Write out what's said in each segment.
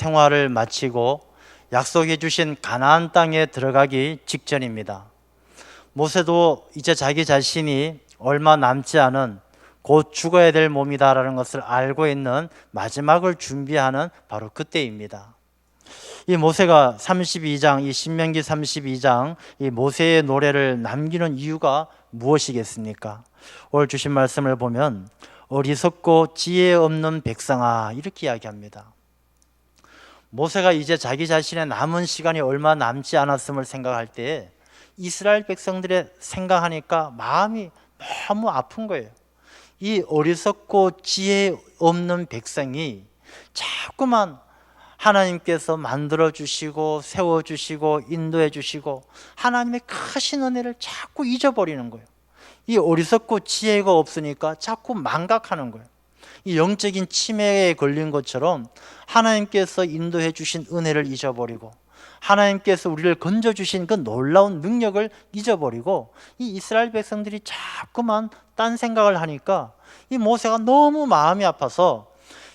생활을 마치고 약속해 주신 가나안 땅에 들어가기 직전입니다. 모세도 이제 자기 자신이 얼마 남지 않은 곧 죽어야 될 몸이다라는 것을 알고 있는 마지막을 준비하는 바로 그때입니다. 이 모세가 32장, 이 신명기 32장, 이 모세의 노래를 남기는 이유가 무엇이겠습니까? 오늘 주신 말씀을 보면 어리석고 지혜 없는 백성아 이렇게 이야기합니다. 모세가 이제 자기 자신의 남은 시간이 얼마 남지 않았음을 생각할 때 이스라엘 백성들의 생각하니까 마음이 너무 아픈 거예요. 이 어리석고 지혜 없는 백성이 자꾸만 하나님께서 만들어 주시고 세워 주시고 인도해 주시고 하나님의 크신 은혜를 자꾸 잊어버리는 거예요. 이 어리석고 지혜가 없으니까 자꾸 망각하는 거예요. 이 영적인 치매에 걸린 것처럼 하나님께서 인도해 주신 은혜를 잊어버리고 하나님께서 우리를 건져 주신 그 놀라운 능력을 잊어버리고 이 이스라엘 백성들이 자꾸만 딴 생각을 하니까 이 모세가 너무 마음이 아파서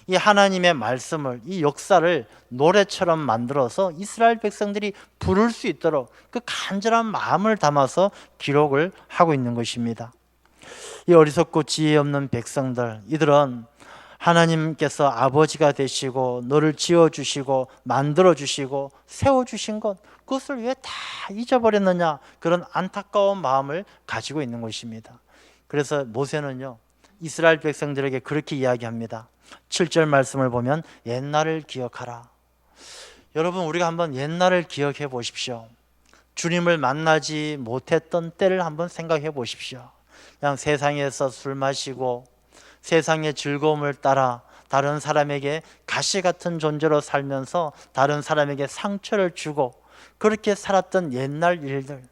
이 하나님의 말씀을 이 역사를 노래처럼 만들어서 이스라엘 백성들이 부를 수 있도록 그 간절한 마음을 담아서 기록을 하고 있는 것입니다. 이 어리석고 지혜 없는 백성들 이들은 하나님께서 아버지가 되시고 너를 지어 주시고 만들어 주시고 세워 주신 것 그것을 왜 다 잊어버렸느냐 그런 안타까운 마음을 가지고 있는 것입니다. 그래서 모세는요 이스라엘 백성들에게 그렇게 이야기합니다. 7절 말씀을 보면 옛날을 기억하라. 여러분 우리가 한번 옛날을 기억해 보십시오. 주님을 만나지 못했던 때를 한번 생각해 보십시오. 그냥 세상에서 술 마시고 세상의 즐거움을 따라 다른 사람에게 가시 같은 존재로 살면서 다른 사람에게 상처를 주고 그렇게 살았던 옛날 일들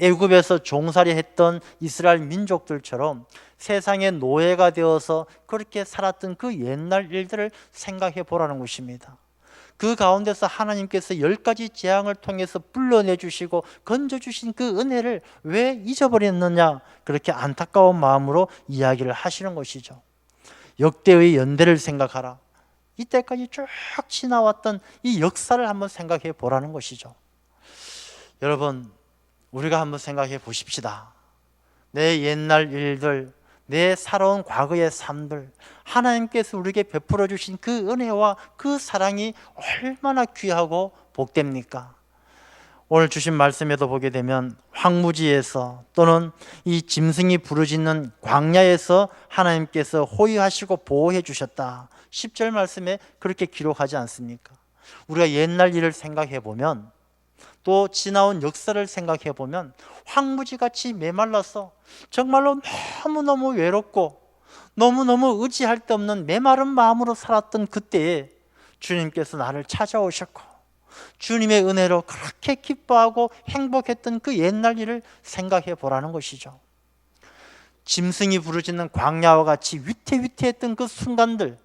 애굽에서 종살이 했던 이스라엘 민족들처럼 세상의 노예가 되어서 그렇게 살았던 그 옛날 일들을 생각해 보라는 것입니다. 그 가운데서 하나님께서 열 가지 재앙을 통해서 불러내 주시고 건져 주신 그 은혜를 왜 잊어버렸느냐 그렇게 안타까운 마음으로 이야기를 하시는 것이죠. 역대의 연대를 생각하라. 이때까지 쭉 지나왔던 이 역사를 한번 생각해 보라는 것이죠. 여러분, 우리가 한번 생각해 보십시다. 내 옛날 일들, 내 살아온 과거의 삶들, 하나님께서 우리에게 베풀어 주신 그 은혜와 그 사랑이 얼마나 귀하고 복됩니까? 오늘 주신 말씀에도 보게 되면 황무지에서 또는 이 짐승이 부르짖는 광야에서 하나님께서 호위하시고 보호해 주셨다. 10절 말씀에 그렇게 기록하지 않습니까? 우리가 옛날 일을 생각해 보면 또 지나온 역사를 생각해 보면 황무지 같이 메말라서 정말로 너무너무 외롭고 너무너무 의지할 데 없는 메마른 마음으로 살았던 그때에 주님께서 나를 찾아오셨고 주님의 은혜로 그렇게 기뻐하고 행복했던 그 옛날 일을 생각해 보라는 것이죠. 짐승이 부르짖는 광야와 같이 위태위태했던 그 순간들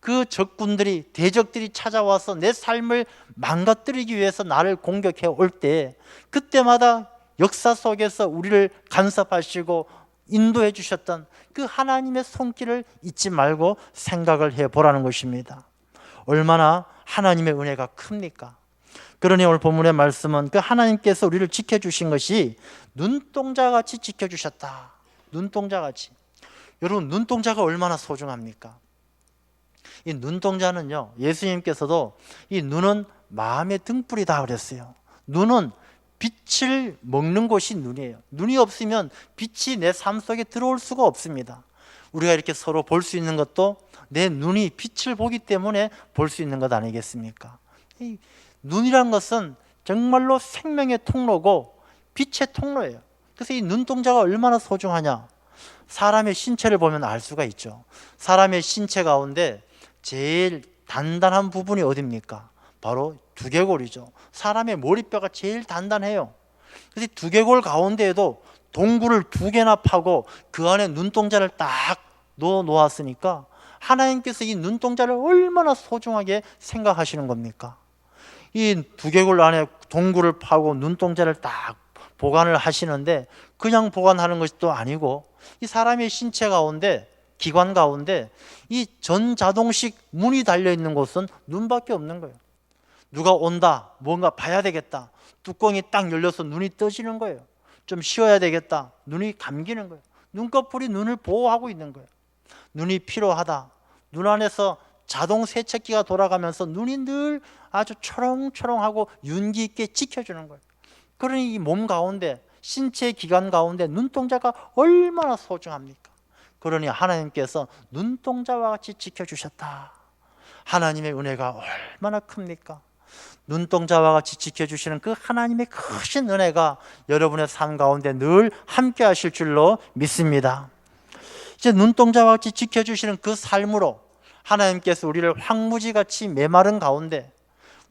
그 적군들이 대적들이 찾아와서 내 삶을 망가뜨리기 위해서 나를 공격해 올 때 그때마다 역사 속에서 우리를 간섭하시고 인도해 주셨던 그 하나님의 손길을 잊지 말고 생각을 해 보라는 것입니다. 얼마나 하나님의 은혜가 큽니까? 그러니 오늘 본문의 말씀은 그 하나님께서 우리를 지켜 주신 것이 눈동자 같이 지켜 주셨다. 눈동자 같이. 여러분 눈동자가 얼마나 소중합니까? 이 눈동자는요, 예수님께서도 이 눈은 마음의 등불이다 그랬어요. 눈은 빛을 먹는 곳이 눈이에요. 눈이 없으면 빛이 내 삶 속에 들어올 수가 없습니다. 우리가 이렇게 서로 볼 수 있는 것도 내 눈이 빛을 보기 때문에 볼 수 있는 것 아니겠습니까? 이 눈이란 것은 정말로 생명의 통로고 빛의 통로예요. 그래서 이 눈동자가 얼마나 소중하냐? 사람의 신체를 보면 알 수가 있죠. 사람의 신체 가운데 제일 단단한 부분이 어딥니까? 바로 두개골이죠. 사람의 머리뼈가 제일 단단해요. 그래서 두개골 가운데에도 동굴을 두 개나 파고 그 안에 눈동자를 딱 넣어 놓았으니까 하나님께서 이 눈동자를 얼마나 소중하게 생각하시는 겁니까? 이 두개골 안에 동굴을 파고 눈동자를 딱 보관을 하시는데 그냥 보관하는 것이 또 아니고 이 사람의 신체 가운데 기관 가운데 이 전자동식 문이 달려 있는 곳은 눈밖에 없는 거예요. 누가 온다. 뭔가 봐야 되겠다. 뚜껑이 딱 열려서 눈이 떠지는 거예요. 좀 쉬어야 되겠다. 눈이 감기는 거예요. 눈꺼풀이 눈을 보호하고 있는 거예요. 눈이 필요하다. 눈 안에서 자동 세척기가 돌아가면서 눈이 늘 아주 초롱초롱하고 윤기 있게 지켜주는 거예요. 그러니 이 몸 가운데 신체 기관 가운데 눈동자가 얼마나 소중합니까? 그러니 하나님께서 눈동자와 같이 지켜주셨다. 하나님의 은혜가 얼마나 큽니까? 눈동자와 같이 지켜주시는 그 하나님의 크신 은혜가 여러분의 삶 가운데 늘 함께 하실 줄로 믿습니다. 이제 눈동자와 같이 지켜주시는 그 삶으로 하나님께서 우리를 황무지 같이 메마른 가운데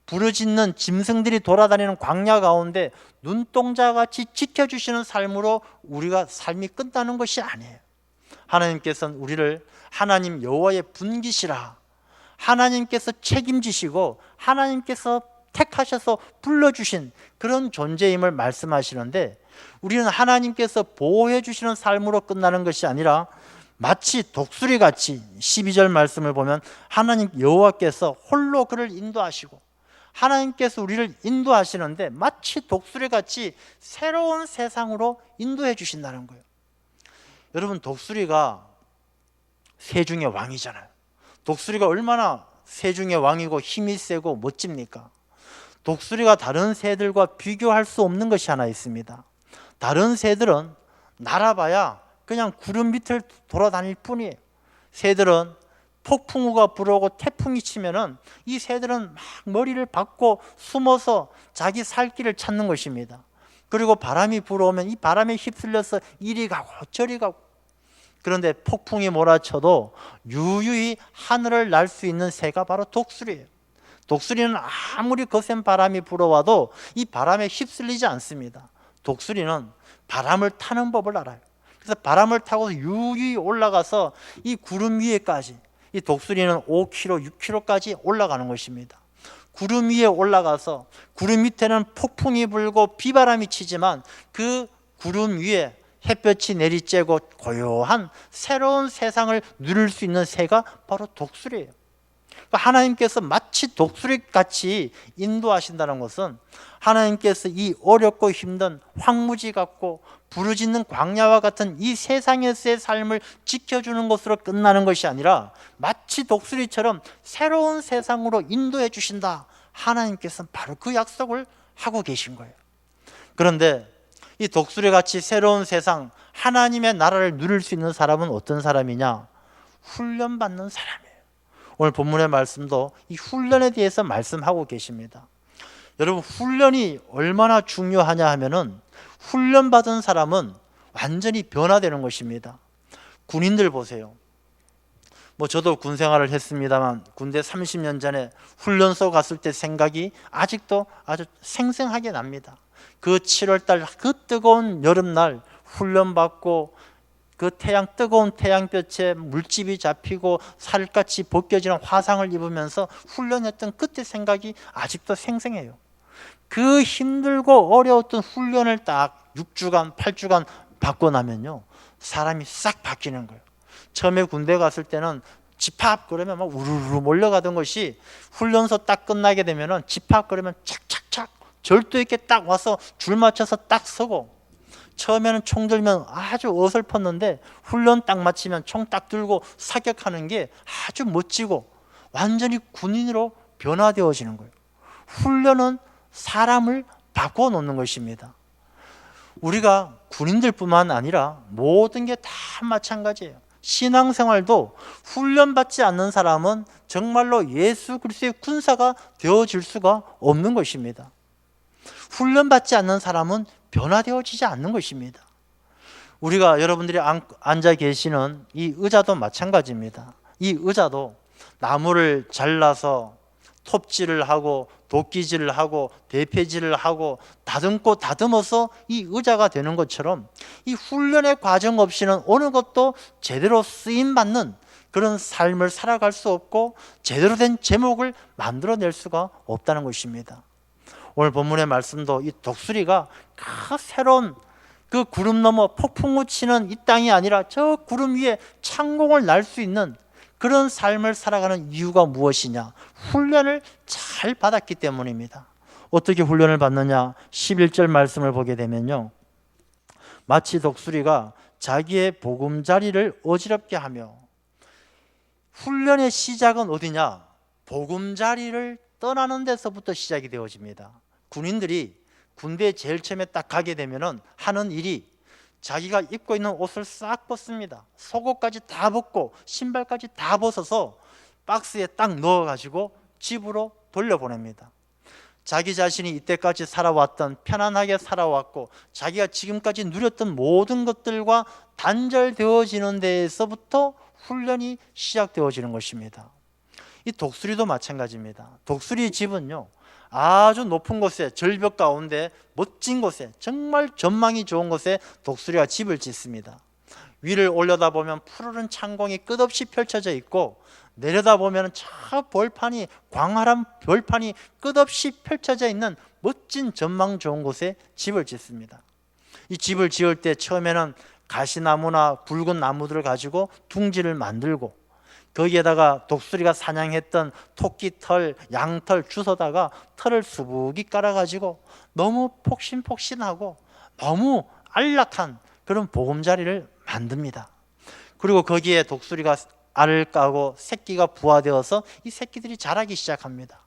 부르짖는 짐승들이 돌아다니는 광야 가운데 눈동자 같이 지켜주시는 삶으로 우리가 삶이 끝나는 것이 아니에요. 하나님께서는 우리를 하나님 여호와의 분기시라 하나님께서 책임지시고 하나님께서 택하셔서 불러주신 그런 존재임을 말씀하시는데 우리는 하나님께서 보호해 주시는 삶으로 끝나는 것이 아니라 마치 독수리 같이 12절 말씀을 보면 하나님 여호와께서 홀로 그를 인도하시고 하나님께서 우리를 인도하시는데 마치 독수리 같이 새로운 세상으로 인도해 주신다는 거예요. 여러분 독수리가 새 중의 왕이잖아요. 독수리가 얼마나 새 중의 왕이고 힘이 세고 멋집니까? 독수리가 다른 새들과 비교할 수 없는 것이 하나 있습니다. 다른 새들은 날아봐야 그냥 구름 밑을 돌아다닐 뿐이에요. 새들은 폭풍우가 불어오고 태풍이 치면은 이 새들은 막 머리를 박고 숨어서 자기 살 길을 찾는 것입니다. 그리고 바람이 불어오면 이 바람에 휩쓸려서 이리 가고 저리 가고 그런데 폭풍이 몰아쳐도 유유히 하늘을 날 수 있는 새가 바로 독수리예요. 독수리는 아무리 거센 바람이 불어와도 이 바람에 휩쓸리지 않습니다. 독수리는 바람을 타는 법을 알아요. 그래서 바람을 타고 유유히 올라가서 이 구름 위에까지 이 독수리는 5km, 6km까지 올라가는 것입니다. 구름 위에 올라가서 구름 밑에는 폭풍이 불고 비바람이 치지만 그 구름 위에 햇볕이 내리쬐고 고요한 새로운 세상을 누릴 수 있는 새가 바로 독수리예요. 그러니까 하나님께서 마치 독수리 같이 인도하신다는 것은 하나님께서 이 어렵고 힘든 황무지 같고 부르짖는 광야와 같은 이 세상에서의 삶을 지켜주는 것으로 끝나는 것이 아니라 마치 독수리처럼 새로운 세상으로 인도해 주신다. 하나님께서는 바로 그 약속을 하고 계신 거예요. 그런데 이 독수리 같이 새로운 세상, 하나님의 나라를 누릴 수 있는 사람은 어떤 사람이냐? 훈련받는 사람이에요. 오늘 본문의 말씀도 이 훈련에 대해서 말씀하고 계십니다. 여러분, 훈련이 얼마나 중요하냐 하면은 훈련받은 사람은 완전히 변화되는 것입니다. 군인들 보세요. 뭐 저도 군 생활을 했습니다만 군대 30년 전에 훈련소 갔을 때 생각이 아직도 아주 생생하게 납니다. 그 7월 달 그 뜨거운 여름날 훈련 받고 그 태양 뜨거운 태양볕에 물집이 잡히고 살같이 벗겨지는 화상을 입으면서 훈련했던 그때 생각이 아직도 생생해요. 그 힘들고 어려웠던 훈련을 딱 6주간, 8주간 받고 나면요. 사람이 싹 바뀌는 거예요. 처음에 군대 갔을 때는 집합 그러면 막 우르르 몰려가던 것이 훈련소 딱 끝나게 되면은 집합 그러면 착착착 절도 있게 딱 와서 줄 맞춰서 딱 서고 처음에는 총 들면 아주 어설펐는데 훈련 딱 마치면 총 딱 들고 사격하는 게 아주 멋지고 완전히 군인으로 변화되어지는 거예요. 훈련은 사람을 바꿔 놓는 것입니다. 우리가 군인들뿐만 아니라 모든 게 다 마찬가지예요. 신앙생활도 훈련받지 않는 사람은 정말로 예수 그리스도의 군사가 되어질 수가 없는 것입니다. 훈련받지 않는 사람은 변화되어지지 않는 것입니다. 우리가 여러분들이 앉아 계시는 이 의자도 마찬가지입니다. 이 의자도 나무를 잘라서 톱질을 하고 도끼질을 하고 대패질을 하고 다듬고 다듬어서 이 의자가 되는 것처럼 이 훈련의 과정 없이는 어느 것도 제대로 쓰임 받는 그런 삶을 살아갈 수 없고 제대로 된 제목을 만들어낼 수가 없다는 것입니다. 오늘 본문의 말씀도 이 독수리가 그 새로운 그 구름 넘어 폭풍우 치는 이 땅이 아니라 저 구름 위에 창공을 날 수 있는 그런 삶을 살아가는 이유가 무엇이냐? 훈련을 잘 받았기 때문입니다. 어떻게 훈련을 받느냐? 11절 말씀을 보게 되면요. 마치 독수리가 자기의 보금자리를 어지럽게 하며 훈련의 시작은 어디냐? 보금자리를 떠나는 데서부터 시작이 되어집니다. 군인들이 군대에 제일 처음에 딱 가게 되면은 하는 일이 자기가 입고 있는 옷을 싹 벗습니다. 속옷까지 다 벗고 신발까지 다 벗어서 박스에 딱 넣어 가지고 집으로 돌려 보냅니다. 자기 자신이 이때까지 살아왔던 편안하게 살아왔고 자기가 지금까지 누렸던 모든 것들과 단절되어지는 데에서부터 훈련이 시작되어지는 것입니다. 이 독수리도 마찬가지입니다. 독수리 집은요. 아주 높은 곳에 절벽 가운데 멋진 곳에 정말 전망이 좋은 곳에 독수리가 집을 짓습니다. 위를 올려다보면 푸르른 창공이 끝없이 펼쳐져 있고 내려다보면 저 벌판이 광활한 벌판이 끝없이 펼쳐져 있는 멋진 전망 좋은 곳에 집을 짓습니다. 이 집을 지을 때 처음에는 가시나무나 굵은 나무들을 가지고 둥지를 만들고 거기에다가 독수리가 사냥했던 토끼 털, 양털 주워다가 털을 수북이 깔아가지고 너무 폭신폭신하고 너무 안락한 그런 보금자리를 만듭니다. 그리고 거기에 독수리가 알을 까고 새끼가 부화되어서 이 새끼들이 자라기 시작합니다.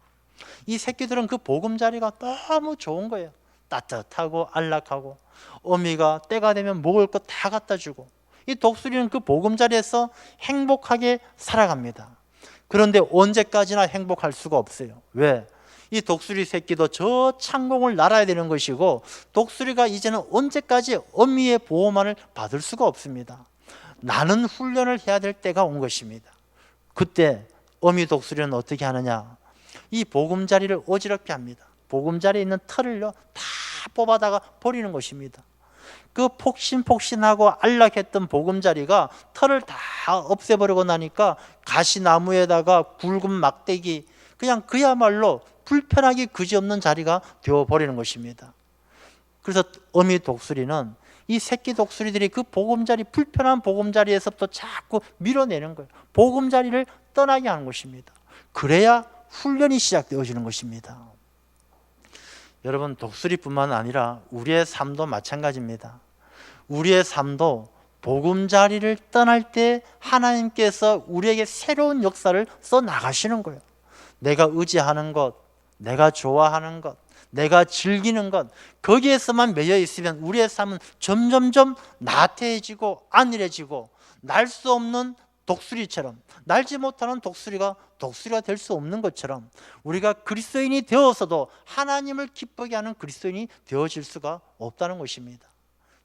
이 새끼들은 그 보금자리가 너무 좋은 거예요. 따뜻하고 안락하고 어미가 때가 되면 먹을 것 다 갖다 주고 이 독수리는 그 보금자리에서 행복하게 살아갑니다. 그런데 언제까지나 행복할 수가 없어요. 왜? 이 독수리 새끼도 저 창공을 날아야 되는 것이고 독수리가 이제는 언제까지 어미의 보호만을 받을 수가 없습니다. 나는 훈련을 해야 될 때가 온 것입니다. 그때 어미 독수리는 어떻게 하느냐? 이 보금자리를 어지럽게 합니다. 보금자리에 있는 털을요 다 뽑아다가 버리는 것입니다. 그 폭신폭신하고 안락했던 보금자리가 털을 다 없애버리고 나니까 가시나무에다가 굵은 막대기 그냥 그야말로 불편하기 그지없는 자리가 되어버리는 것입니다. 그래서 어미 독수리는 이 새끼 독수리들이 그 보금자리 불편한 보금자리에서부터 자꾸 밀어내는 거예요. 보금자리를 떠나게 하는 것입니다. 그래야 훈련이 시작되어지는 것입니다. 여러분 독수리뿐만 아니라 우리의 삶도 마찬가지입니다. 우리의 삶도 보금자리를 떠날 때 하나님께서 우리에게 새로운 역사를 써 나가시는 거예요. 내가 의지하는 것, 내가 좋아하는 것, 내가 즐기는 것 거기에서만 매여 있으면 우리의 삶은 점점점 나태해지고 안일해지고 날 수 없는 독수리처럼 날지 못하는 독수리가 독수리가 될 수 없는 것처럼 우리가 그리스도인이 되어서도 하나님을 기쁘게 하는 그리스도인이 되어질 수가 없다는 것입니다.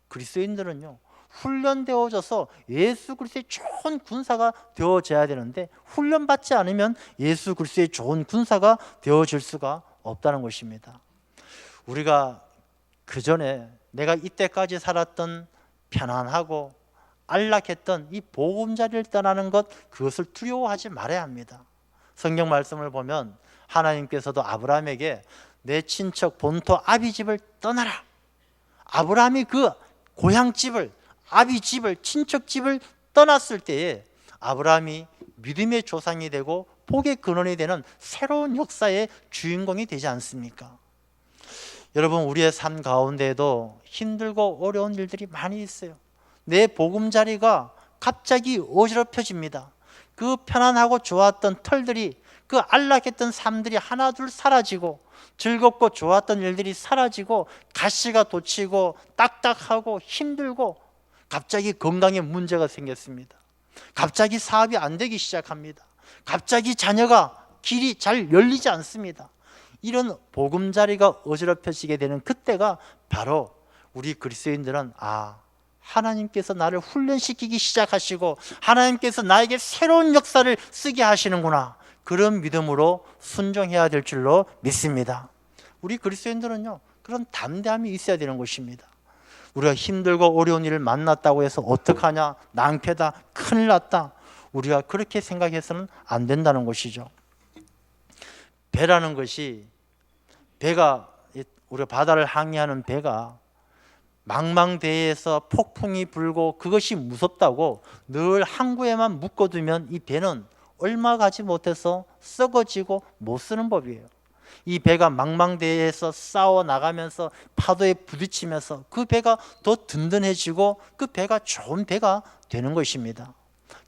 그리스도인들은요 훈련되어져서 예수 그리스도의 좋은 군사가 되어져야 되는데 훈련받지 않으면 예수 그리스도의 좋은 군사가 되어질 수가 없다는 것입니다. 우리가 그 전에 내가 이때까지 살았던 편안하고 안락했던 이 보금자리를 떠나는 것 그것을 두려워하지 말아야 합니다. 성경 말씀을 보면 하나님께서도 아브라함에게 내 친척 본토 아비 집을 떠나라. 아브라함이 그 고향 집을 아비 집을 친척 집을 떠났을 때에 아브라함이 믿음의 조상이 되고 복의 근원이 되는 새로운 역사의 주인공이 되지 않습니까? 여러분 우리의 삶 가운데에도 힘들고 어려운 일들이 많이 있어요. 내 보금자리가 갑자기 어지럽혀집니다. 그 편안하고 좋았던 털들이 그 안락했던 삶들이 하나둘 사라지고 즐겁고 좋았던 일들이 사라지고 가시가 돋치고 딱딱하고 힘들고 갑자기 건강에 문제가 생겼습니다. 갑자기 사업이 안 되기 시작합니다. 갑자기 자녀가 길이 잘 열리지 않습니다. 이런 보금자리가 어지럽혀지게 되는 그때가 바로 우리 그리스도인들은 아 하나님께서 나를 훈련시키기 시작하시고 하나님께서 나에게 새로운 역사를 쓰게 하시는구나 그런 믿음으로 순종해야 될 줄로 믿습니다. 우리 그리스도인들은요 그런 담대함이 있어야 되는 것입니다. 우리가 힘들고 어려운 일을 만났다고 해서 어떡하냐 낭패다 큰일 났다 우리가 그렇게 생각해서는 안 된다는 것이죠. 배라는 것이 배가 우리가 바다를 항해하는 배가 망망대해에서 폭풍이 불고 그것이 무섭다고 늘 항구에만 묶어두면 이 배는 얼마 가지 못해서 썩어지고 못 쓰는 법이에요. 이 배가 망망대해에서 싸워 나가면서 파도에 부딪히면서 그 배가 더 든든해지고 그 배가 좋은 배가 되는 것입니다.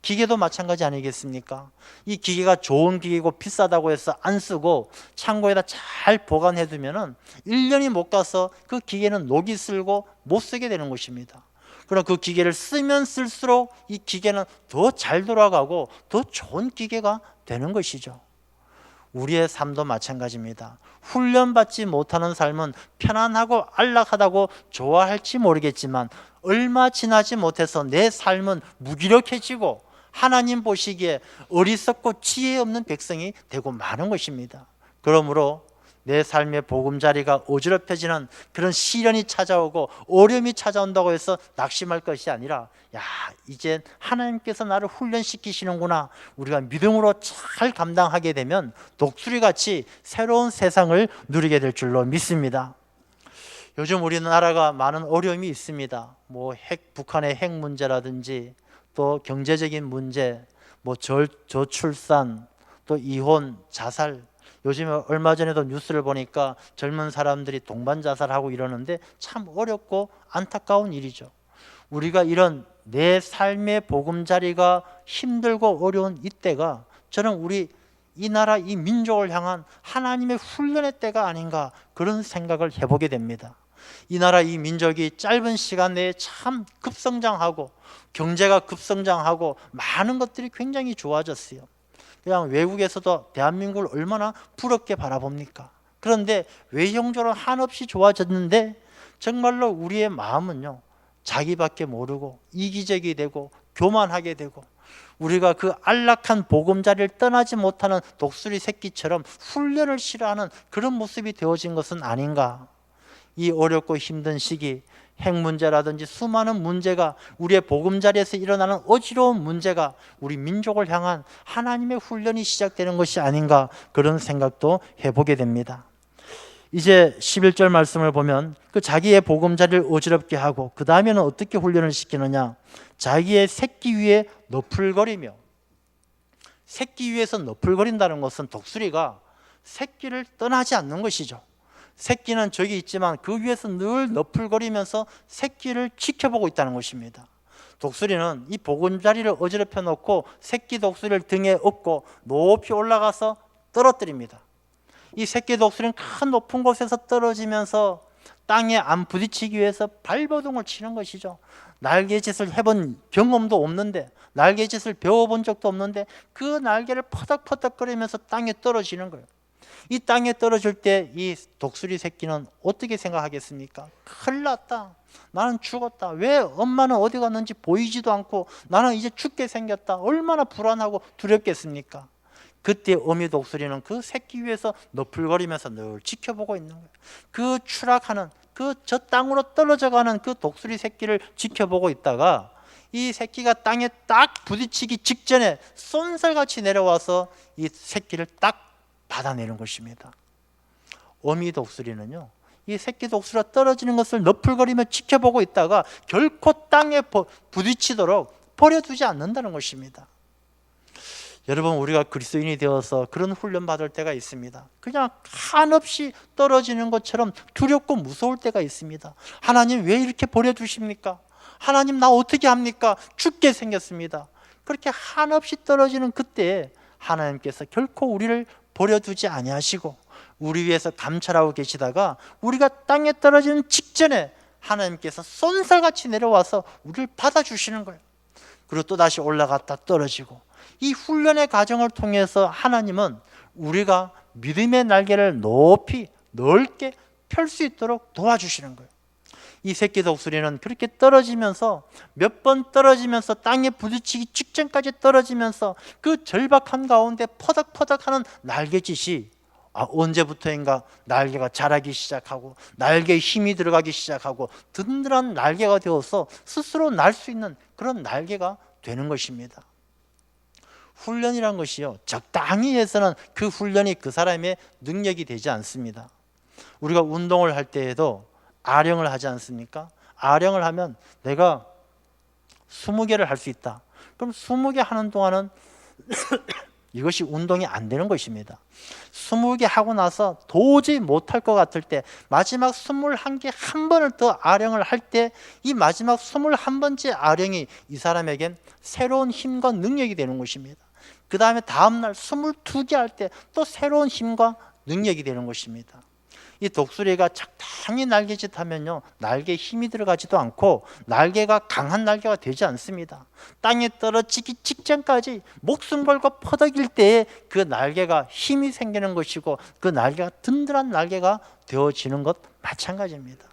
기계도 마찬가지 아니겠습니까? 이 기계가 좋은 기계고 비싸다고 해서 안 쓰고 창고에다 잘 보관해 두면은 1년이 못 가서 그 기계는 녹이 슬고 못 쓰게 되는 것입니다. 그럼 그 기계를 쓰면 쓸수록 이 기계는 더 잘 돌아가고 더 좋은 기계가 되는 것이죠. 우리의 삶도 마찬가지입니다. 훈련받지 못하는 삶은 편안하고 안락하다고 좋아할지 모르겠지만 얼마 지나지 못해서 내 삶은 무기력해지고 하나님 보시기에 어리석고 지혜 없는 백성이 되고 마는 것입니다. 그러므로 내 삶의 보금자리가 어지럽혀지는 그런 시련이 찾아오고 어려움이 찾아온다고 해서 낙심할 것이 아니라 야 이제 하나님께서 나를 훈련시키시는구나 우리가 믿음으로 잘 감당하게 되면 독수리 같이 새로운 세상을 누리게 될 줄로 믿습니다. 요즘 우리나라가 많은 어려움이 있습니다. 뭐 핵 북한의 핵 문제라든지 또 경제적인 문제, 뭐 절, 저출산, 또 이혼, 자살 요즘에 얼마 전에도 뉴스를 보니까 젊은 사람들이 동반 자살하고 이러는데 참 어렵고 안타까운 일이죠. 우리가 이런 내 삶의 보금자리가 힘들고 어려운 이때가 저는 우리 이 나라 이 민족을 향한 하나님의 훈련의 때가 아닌가 그런 생각을 해보게 됩니다. 이 나라 이 민족이 짧은 시간 내에 참 급성장하고 경제가 급성장하고 많은 것들이 굉장히 좋아졌어요. 그냥 외국에서도 대한민국을 얼마나 부럽게 바라봅니까? 그런데 외형적으로 한없이 좋아졌는데 정말로 우리의 마음은요 자기밖에 모르고 이기적이 되고 교만하게 되고 우리가 그 안락한 보금자리를 떠나지 못하는 독수리 새끼처럼 훈련을 싫어하는 그런 모습이 되어진 것은 아닌가? 이 어렵고 힘든 시기 핵 문제라든지 수많은 문제가 우리의 보금자리에서 일어나는 어지러운 문제가 우리 민족을 향한 하나님의 훈련이 시작되는 것이 아닌가 그런 생각도 해보게 됩니다. 이제 11절 말씀을 보면 그 자기의 보금자리를 어지럽게 하고 그 다음에는 어떻게 훈련을 시키느냐 자기의 새끼 위에 너풀거리며 새끼 위에서 너풀거린다는 것은 독수리가 새끼를 떠나지 않는 것이죠. 새끼는 저기 있지만 그 위에서 늘 너풀거리면서 새끼를 지켜보고 있다는 것입니다. 독수리는 이 보금자리를 어지럽혀 놓고 새끼 독수리를 등에 업고 높이 올라가서 떨어뜨립니다. 이 새끼 독수리는 큰 높은 곳에서 떨어지면서 땅에 안 부딪히기 위해서 발버둥을 치는 것이죠. 날개짓을 해본 경험도 없는데 날개짓을 배워본 적도 없는데 그 날개를 퍼덕퍼덕거리면서 땅에 떨어지는 거예요. 이 땅에 떨어질 때 이 독수리 새끼는 어떻게 생각하겠습니까? 큰일 났다. 나는 죽었다. 왜 엄마는 어디 갔는지 보이지도 않고 나는 이제 죽게 생겼다. 얼마나 불안하고 두렵겠습니까? 그때 어미 독수리는 그 새끼 위에서 너풀거리면서 늘 지켜보고 있는 거예요. 그 추락하는 그 저 땅으로 떨어져 가는 그 독수리 새끼를 지켜보고 있다가 이 새끼가 땅에 딱 부딪히기 직전에 쏜살같이 내려와서 이 새끼를 딱 받아내는 것입니다. 어미 독수리는요. 이 새끼 독수리가 떨어지는 것을 너풀거리며 지켜보고 있다가 결코 땅에 부딪히도록 버려두지 않는다는 것입니다. 여러분 우리가 그리스도인이 되어서 그런 훈련 받을 때가 있습니다. 그냥 한없이 떨어지는 것처럼 두렵고 무서울 때가 있습니다. 하나님 왜 이렇게 버려 두십니까? 하나님 나 어떻게 합니까? 죽게 생겼습니다. 그렇게 한없이 떨어지는 그때 하나님께서 결코 우리를 버려두지 아니하시고 우리 위해서 감찰하고 계시다가 우리가 땅에 떨어지는 직전에 하나님께서 쏜살같이 내려와서 우리를 받아주시는 거예요. 그리고 또 다시 올라갔다 떨어지고 이 훈련의 과정을 통해서 하나님은 우리가 믿음의 날개를 높이 넓게 펼 수 있도록 도와주시는 거예요. 이 새끼 독수리는 그렇게 떨어지면서 몇 번 떨어지면서 땅에 부딪히기 직전까지 떨어지면서 그 절박한 가운데 퍼덕퍼덕하는 날개짓이 아, 언제부터인가 날개가 자라기 시작하고 날개에 힘이 들어가기 시작하고 든든한 날개가 되어서 스스로 날 수 있는 그런 날개가 되는 것입니다. 훈련이란 것이요 적당히 해서는 그 훈련이 그 사람의 능력이 되지 않습니다. 우리가 운동을 할 때에도 아령을 하지 않습니까? 아령을 하면 내가 20개를 할 수 있다. 그럼 20개 하는 동안은 이것이 운동이 안 되는 것입니다. 20개 하고 나서 도저히 못할 것 같을 때 마지막 21개 한 번을 더 아령을 할 때 이 마지막 21번째 아령이 이 사람에겐 새로운 힘과 능력이 되는 것입니다. 그 다음에 다음날 22개 할 때 또 새로운 힘과 능력이 되는 것입니다. 이 독수리가 적당히 날개짓 하면요 날개에 힘이 들어가지도 않고 날개가 강한 날개가 되지 않습니다. 땅에 떨어지기 직전까지 목숨 걸고 퍼덕일 때에 그 날개가 힘이 생기는 것이고 그 날개가 든든한 날개가 되어지는 것 마찬가지입니다.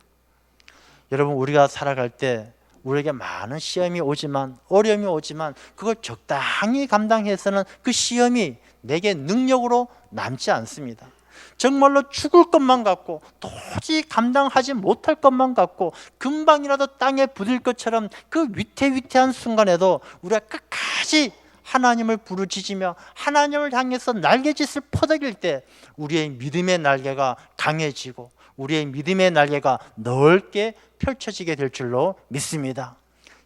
여러분 우리가 살아갈 때 우리에게 많은 시험이 오지만 어려움이 오지만 그걸 적당히 감당해서는 그 시험이 내게 능력으로 남지 않습니다 정말로 죽을 것만 같고 도저히 감당하지 못할 것만 같고 금방이라도 땅에 부딪힐 것처럼 그 위태위태한 순간에도 우리가 끝까지 하나님을 부르짖으며 하나님을 향해서 날개짓을 퍼덕일 때 우리의 믿음의 날개가 강해지고 우리의 믿음의 날개가 넓게 펼쳐지게 될 줄로 믿습니다.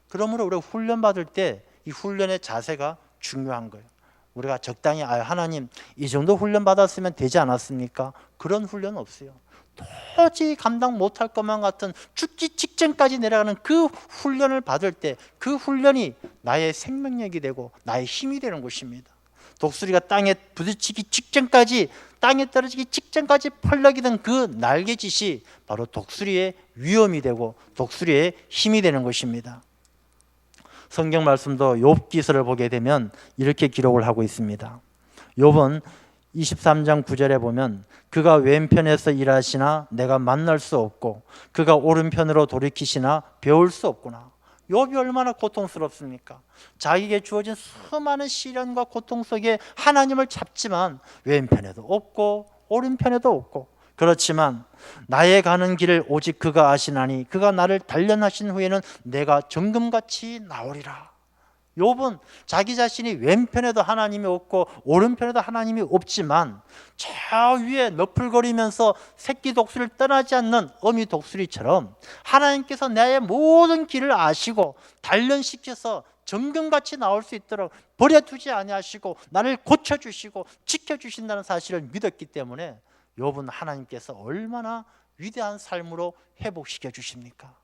그러므로 우리가 훈련 받을 때 이 훈련의 자세가 중요한 거예요. 우리가 적당히 아 하나님 이 정도 훈련 받았으면 되지 않았습니까? 그런 훈련 없어요. 도저히 감당 못할 것만 같은 죽기 직전까지 내려가는 그 훈련을 받을 때 그 훈련이 나의 생명력이 되고 나의 힘이 되는 것입니다. 독수리가 땅에 부딪히기 직전까지 땅에 떨어지기 직전까지 펄럭이던 그 날개짓이 바로 독수리의 위험이 되고 독수리의 힘이 되는 것입니다. 성경 말씀도 욥 기서를 보게 되면 이렇게 기록을 하고 있습니다. 욥은 23장 9절에 보면 그가 왼편에서 일하시나 내가 만날 수 없고 그가 오른편으로 돌이키시나 배울 수 없구나. 욥이 얼마나 고통스럽습니까? 자기에게 주어진 수많은 시련과 고통 속에 하나님을 잡지만 왼편에도 없고 오른편에도 없고 그렇지만 나의 가는 길을 오직 그가 아시나니 그가 나를 단련하신 후에는 내가 정금같이 나오리라. 욥은 자기 자신이 왼편에도 하나님이 없고 오른편에도 하나님이 없지만 저 위에 너풀거리면서 새끼 독수리를 떠나지 않는 어미 독수리처럼 하나님께서 나의 모든 길을 아시고 단련시켜서 정금같이 나올 수 있도록 버려두지 아니하시고 나를 고쳐주시고 지켜주신다는 사실을 믿었기 때문에 욥은 하나님께서 얼마나 위대한 삶으로 회복시켜 주십니까?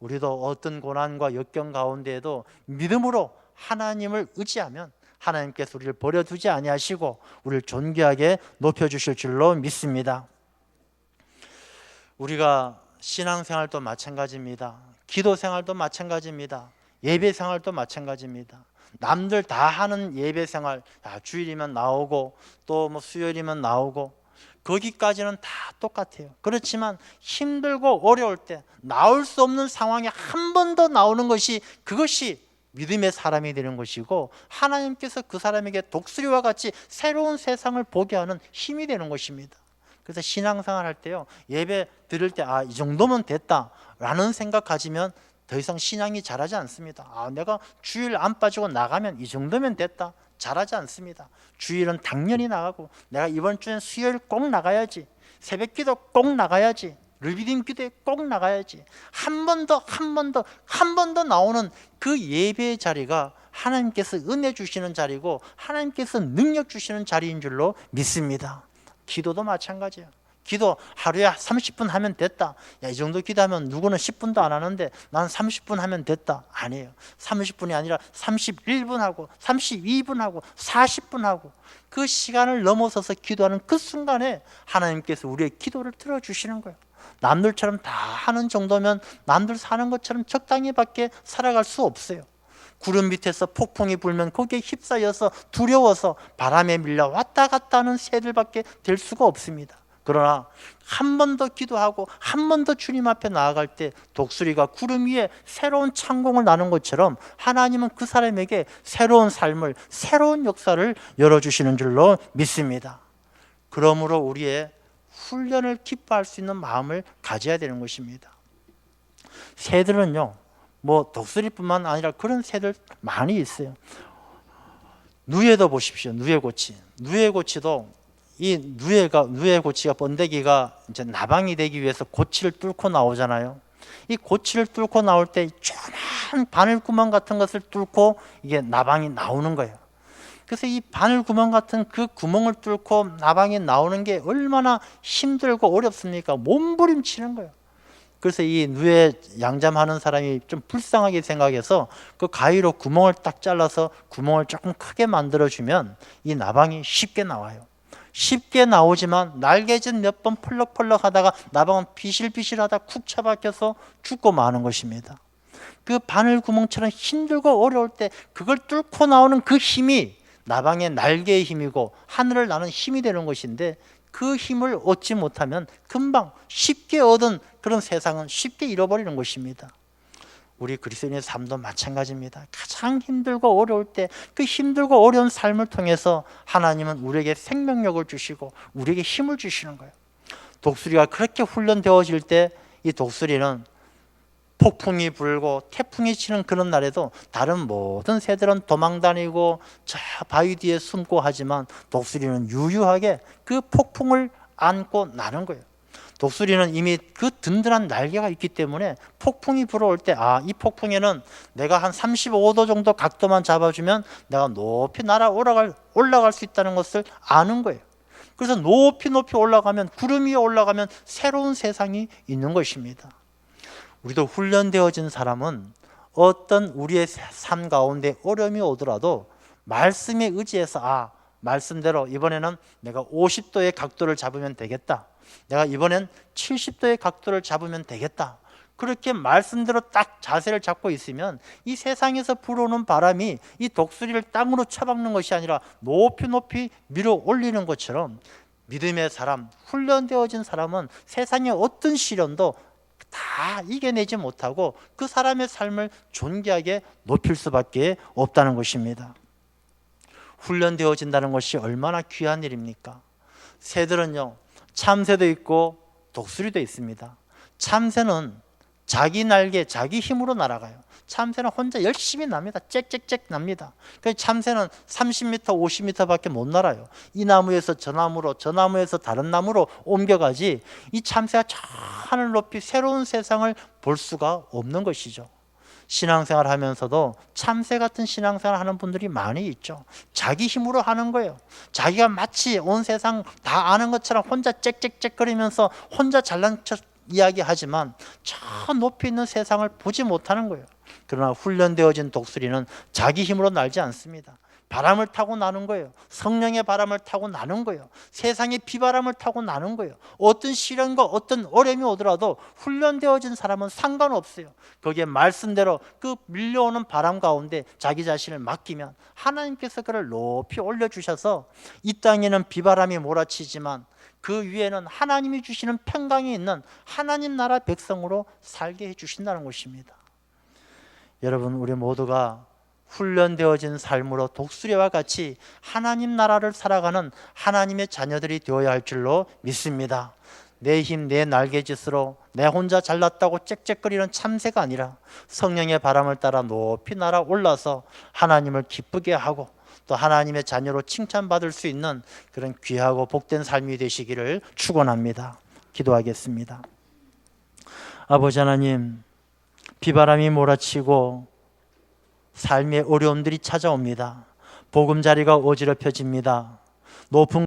우리도 어떤 고난과 역경 가운데에도 믿음으로 하나님을 의지하면 하나님께서 우리를 버려두지 아니하시고 우리를 존귀하게 높여 주실 줄로 믿습니다. 우리가 신앙생활도 마찬가지입니다. 기도 생활도 마찬가지입니다. 예배 생활도 마찬가지입니다. 남들 다 하는 예배 생활, 야, 주일이면 나오고 또 뭐 수요일이면 나오고 거기까지는 다 똑같아요. 그렇지만 힘들고 어려울 때 나올 수 없는 상황에 한 번 더 나오는 것이 그것이 믿음의 사람이 되는 것이고 하나님께서 그 사람에게 독수리와 같이 새로운 세상을 보게 하는 힘이 되는 것입니다. 그래서 신앙생활 할 때요 예배 드릴 때 아 이 정도면 됐다라는 생각 가지면 더 이상 신앙이 자라지 않습니다. 아 내가 주일 안 빠지고 나가면 이 정도면 됐다. 잘하지 않습니다. 주일은 당연히 나가고 내가 이번 주엔 수요일 꼭 나가야지. 새벽 기도 꼭 나가야지. 르비딤 기도에 꼭 나가야지. 한 번 더, 한 번 더, 한 번 더 나오는 그 예배의 자리가 하나님께서 은혜 주시는 자리고 하나님께서 능력 주시는 자리인 줄로 믿습니다. 기도도 마찬가지예요. 기도 하루에 30분 하면 됐다. 야, 이 정도 기도하면 누구는 10분도 안 하는데 난 30분 하면 됐다. 아니에요. 30분이 아니라 31분 하고 32분 하고 40분 하고 그 시간을 넘어서서 기도하는 그 순간에 하나님께서 우리의 기도를 들어주시는 거예요. 남들처럼 다 하는 정도면 남들 사는 것처럼 적당히밖에 살아갈 수 없어요. 구름 밑에서 폭풍이 불면 거기에 휩싸여서 두려워서 바람에 밀려 왔다 갔다 하는 새들밖에 될 수가 없습니다. 그러나 한 번 더 기도하고 한 번 더 주님 앞에 나아갈 때 독수리가 구름 위에 새로운 창공을 나는 것처럼 하나님은 그 사람에게 새로운 삶을 새로운 역사를 열어 주시는 줄로 믿습니다. 그러므로 우리의 훈련을 기뻐할 수 있는 마음을 가져야 되는 것입니다. 새들은요, 뭐 독수리뿐만 아니라 그런 새들 많이 있어요. 누에도 보십시오. 누에고치. 누에고치도 이 누에가 누에 고치가 번데기가 이제 나방이 되기 위해서 고치를 뚫고 나오잖아요. 이 고치를 뚫고 나올 때 조그만 바늘구멍 같은 것을 뚫고 이게 나방이 나오는 거예요. 그래서 이 바늘 구멍 같은 그 구멍을 뚫고 나방이 나오는 게 얼마나 힘들고 어렵습니까? 몸부림치는 거예요. 그래서 이 누에 양잠하는 사람이 좀 불쌍하게 생각해서 그 가위로 구멍을 딱 잘라서 구멍을 조금 크게 만들어 주면 이 나방이 쉽게 나와요. 쉽게 나오지만 날개짓 몇 번 펄럭펄럭 하다가 나방은 비실비실하다 쿡 처박혀서 죽고 마는 것입니다. 그 바늘 구멍처럼 힘들고 어려울 때 그걸 뚫고 나오는 그 힘이 나방의 날개의 힘이고 하늘을 나는 힘이 되는 것인데 그 힘을 얻지 못하면 금방 쉽게 얻은 그런 세상은 쉽게 잃어버리는 것입니다. 우리 그리스도인의 삶도 마찬가지입니다. 가장 힘들고 어려울 때 그 힘들고 어려운 삶을 통해서 하나님은 우리에게 생명력을 주시고 우리에게 힘을 주시는 거예요. 독수리가 그렇게 훈련되어질 때 이 독수리는 폭풍이 불고 태풍이 치는 그런 날에도 다른 모든 새들은 도망다니고 저 바위 뒤에 숨고 하지만 독수리는 유유하게 그 폭풍을 안고 나는 거예요. 독수리는 이미 그 든든한 날개가 있기 때문에 폭풍이 불어올 때 아 이 폭풍에는 내가 한 35도 정도 각도만 잡아주면 내가 높이 날아 올라갈 올라갈 수 있다는 것을 아는 거예요. 그래서 높이 높이 올라가면 구름 위에 올라가면 새로운 세상이 있는 것입니다. 우리도 훈련되어진 사람은 어떤 우리의 삶 가운데 어려움이 오더라도 말씀에 의지해서 아 말씀대로 이번에는 내가 50도의 각도를 잡으면 되겠다. 내가 이번엔 70도의 각도를 잡으면 되겠다. 그렇게 말씀대로 딱 자세를 잡고 있으면 이 세상에서 불어오는 바람이 이 독수리를 땅으로 쳐박는 것이 아니라 높이 높이 밀어 올리는 것처럼 믿음의 사람, 훈련되어진 사람은 세상의 어떤 시련도 다 이겨내지 못하고 그 사람의 삶을 존귀하게 높일 수밖에 없다는 것입니다. 훈련되어진다는 것이 얼마나 귀한 일입니까? 새들은요, 참새도 있고 독수리도 있습니다. 참새는 자기 날개, 자기 힘으로 날아가요. 참새는 혼자 열심히 납니다. 짹짹짹 납니다. 그 참새는 30m, 50m밖에 못 날아요. 이 나무에서 저 나무로, 저 나무에서 다른 나무로 옮겨가지. 이 참새가 저 하늘 높이 새로운 세상을 볼 수가 없는 것이죠. 신앙생활 하면서도 참새 같은 신앙생활 하는 분들이 많이 있죠. 자기 힘으로 하는 거예요. 자기가 마치 온 세상 다 아는 것처럼 혼자 짹짹짹거리면서 혼자 잘난 척 이야기하지만 저 높이 있는 세상을 보지 못하는 거예요. 그러나 훈련되어진 독수리는 자기 힘으로 날지 않습니다. 바람을 타고 나는 거예요. 성령의 바람을 타고 나는 거예요. 세상의 비바람을 타고 나는 거예요. 어떤 시련과 어떤 어려움이 오더라도 훈련되어진 사람은 상관없어요. 거기에 말씀대로 그 밀려오는 바람 가운데 자기 자신을 맡기면 하나님께서 그를 높이 올려주셔서 이 땅에는 비바람이 몰아치지만 그 위에는 하나님이 주시는 평강이 있는 하나님 나라 백성으로 살게 해주신다는 것입니다. 여러분, 우리 모두가 훈련되어진 삶으로 독수리와 같이 하나님 나라를 살아가는 하나님의 자녀들이 되어야 할 줄로 믿습니다. 내 힘, 내 날개짓으로 내 혼자 잘났다고 짹짹거리는 참새가 아니라 성령의 바람을 따라 높이 날아 올라서 하나님을 기쁘게 하고 또 하나님의 자녀로 칭찬받을 수 있는 그런 귀하고 복된 삶이 되시기를 축원합니다. 기도하겠습니다. 아버지 하나님, 비바람이 몰아치고 삶의 어려움들이 찾아옵니다. 보금자리가 어지럽혀집니다. 높은